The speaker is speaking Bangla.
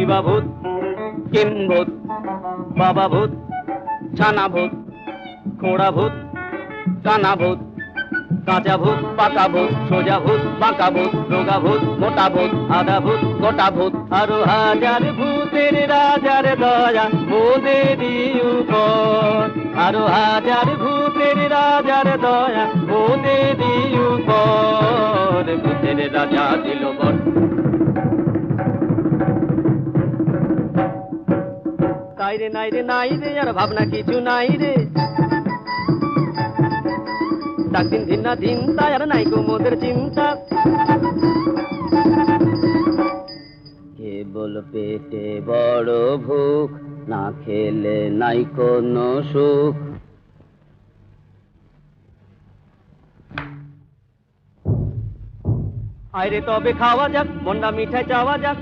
শিবা ভূত কিম ভূত বাবা ভূত ছানা ভূত খোড়া ভূত কানা ভূত কাঁচা ভূত পাকা ভূত সোজা ভূত বাঁকা ভূত রোগা ভূত মোটা ভূত আধা ভূত গোটা ভূত আরও হাজার ভূতের রাজার দয়া মোদেরই উপর আরও হাজার ভূতের রাজার দয়া মোদেরই উপর ভূতের রাজা দিল বর। তাই রে নাই রে নাই রে আর ভাবনা কিছু নাই রে। ডাক দিন দিন না দিন তাই আর নাই গো মোদের চিন্তা। কেবল পেটে বড় ভুক না খেলে নাই কোনো সুখ। আইরে তবে খাওয়া যাক মন্ডা মিঠাই চাওয়া যাক।